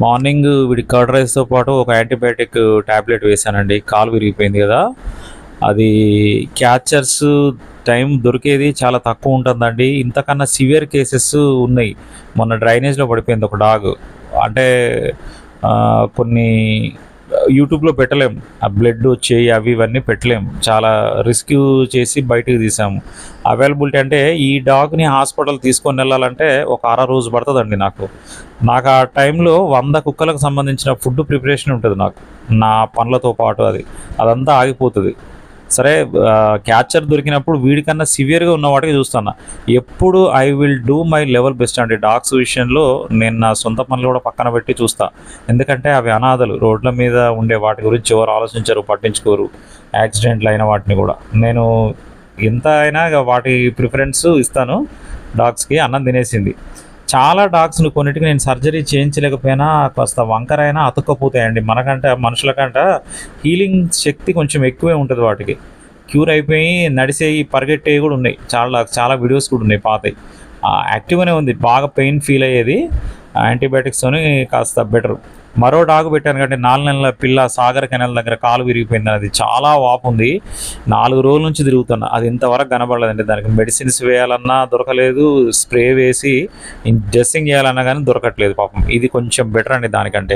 Morning వీడి curd రైస్తో పాటు ఒక యాంటీబయాటిక్ ట్యాబ్లెట్ వేశానండి. కాలు విరిగిపోయింది కదా. అది క్యాచర్స్ టైం దొరికేది చాలా తక్కువ ఉంటుందండి. ఇంతకన్నా సివియర్ కేసెస్ ఉన్నాయి. మొన్న డ్రైనేజ్లో పడిపోయింది ఒక డాగ్. అంటే కొన్ని యూట్యూబ్లో పెట్టలేము. ఆ బ్లడ్ చేయి అవి ఇవన్నీ పెట్టలేము. చాలా రిస్క్ చేసి బయటకు తీసాము. అవైలబిలిటీ అంటే ఈ డాగ్ని హాస్పిటల్ తీసుకొని వెళ్ళాలంటే ఒక అర రోజు పడుతుందండి నాకు. నాకు ఆ టైంలో వంద కుక్కలకు సంబంధించిన ఫుడ్ ప్రిపరేషన్ ఉంటుంది నాకు. నా పనులతో పాటు అది. అదంతా ఆగిపోతుంది. సరే క్యాచర్ దొరికినప్పుడు వీడికన్నా సివియర్గా ఉన్న వాటికి చూస్తాను ఎప్పుడు I will do my level best అండి డాగ్స్ విషయంలో నేను నా సొంత పనులు కూడా పక్కన పెట్టి చూస్తా. ఎందుకంటే అవి అనాథలు రోడ్ల మీద ఉండే వాటి గురించి ఎవరు ఆలోచించరు పట్టించుకోరు యాక్సిడెంట్లు అయిన వాటిని కూడా. నేను ఎంత అయినా ఇక వాటి ప్రిఫరెన్స్ ఇస్తాను డాగ్స్కి అన్నం తినేసింది. చాలా డాగ్స్ని కొన్నిటికి నేను సర్జరీ చేయించలేకపోయినా కాస్త వంకరైనా అతుక్కపోతాయండి. మనకంటే మనుషులకంట హీలింగ్ శక్తి కొంచెం ఎక్కువే ఉంటుంది వాటికి. క్యూర్ అయిపోయి నడిసేవి పరిగెట్టేవి కూడా ఉన్నాయి. చాలా చాలా వీడియోస్ కూడా ఉన్నాయి పాతవి యాక్టివ్గానే ఉంది. బాగా పెయిన్ ఫీల్ అయ్యేది. యాంటీబయాటిక్స్తోని కాస్త బెటర్. మరో డాగు పెట్టాను కంటే నాలుగు నెలల పిల్ల సాగర్ కెనాల్ దగ్గర కాలు విరిగిపోయింది. అది చాలా వాపు ఉంది. నాలుగు రోజుల నుంచి తిరుగుతున్నా. అది ఇంతవరకు కనబడలేదండి. దానికి మెడిసిన్స్ వేయాలన్నా దొరకలేదు. స్ప్రే వేసి డ్రెస్సింగ్ చేయాలన్నా కానీ దొరకట్లేదు పాపం. ఇది కొంచెం బెటర్ అండి దానికంటే.